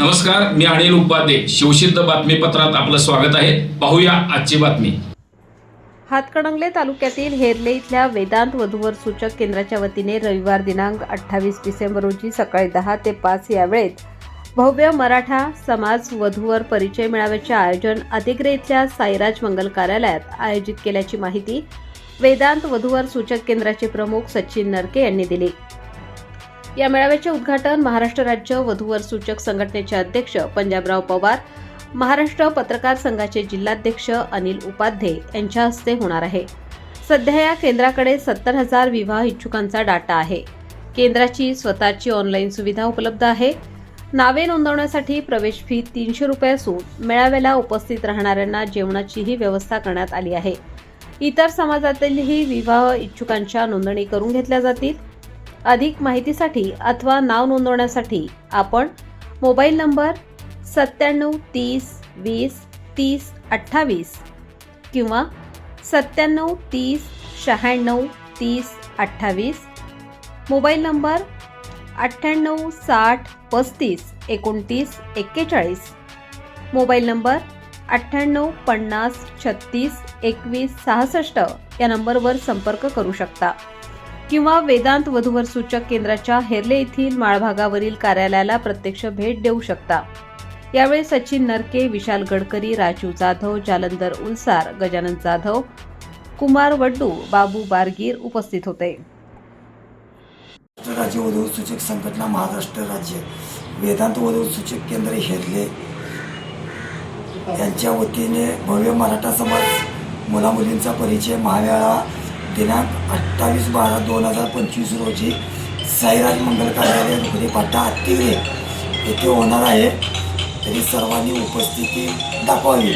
नमस्कार मी अनिल उपाध्ये. शिवसिद्ध बातमीपत्रात आपलं स्वागत आहे. पाहूया आजची बातमी. हातकणंगले तालुक्यातील हेरले इथल्या वेदांत वधूवर सूचक केंद्राच्या वतीने रविवार दिनांक अठ्ठावीस डिसेंबर रोजी सकाळी दहा ते पाच या वेळेत भव्य मराठा समाज वधूवर परिचय मेळाव्याचे आयोजन अतिग्रे इथल्या साईराज मंगल कार्यालयात आयोजित केल्याची माहिती वेदांत वधूवर सूचक केंद्राचे प्रमुख सचिन नरके यांनी दिली. या मेळाव्याचे उद्घाटन महाराष्ट्र राज्य वधूवर सूचक संघटनेचे अध्यक्ष पंजाबराव पवार महाराष्ट्र पत्रकार संघाचे जिल्हाध्यक्ष अनिल उपाध्ये यांच्या हस्ते होणार आहे. सध्या या केंद्राकडे सत्तर हजार विवाह इच्छुकांचा डाटा आहे. केंद्राची स्वतःची ऑनलाईन सुविधा उपलब्ध आहे. नावे नोंदवण्यासाठी प्रवेश फी तीनशे रुपये असून मेळाव्याला उपस्थित राहणाऱ्यांना जेवणाचीही व्यवस्था करण्यात आली आहे. इतर समाजातीलही विवाह इच्छुकांच्या नोंदणी करून घेतल्या जातील. अधिक माहितीसाठी अथवा नाव नोंदवण्यासाठी आपण मोबाईल नंबर सत्त्याण्णव तीस वीस तीस अठ्ठावीस किंवा सत्त्याण्णव तीस शहाण्णव तीस अठ्ठावीस मोबाईल नंबर अठ्ठ्याण्णव साठ पस्तीस एकोणतीस एक्केचाळीस मोबाईल नंबर अठ्ठ्याण्णव पन्नास छत्तीस एकवीस सहासष्ट या नंबरवर संपर्क करू शकता. किंवा वेदांत वधूवर सूचक केंद्राच्या हेर्ले येथील माळभागावरील कार्यालयाला प्रत्यक्ष भेट देऊ शकता. यावेळी सचिन नरके विशाल गडकरी राजीव जाधव जालंधर उलसार गजानन जाधव कुमार वड्डू बाबू बारगीर उपस्थित होते. महाराष्ट्र राज्य वधू सूचक संघटना महाराष्ट्र राज्य वेदांत वधू सूचक केंद्र हेरले. यांच्या वतीने भव्य मराठा समाज मुलामुलींचा परिचय महावेळा दिनांक अठ्ठावीस बारा दोन हजार पंचवीस रोजी साईराज मंगल कार्यालय रुपये पाटा हत्तीगरे येथे होणार आहे. तरी सर्वांनी उपस्थिती दाखवावी.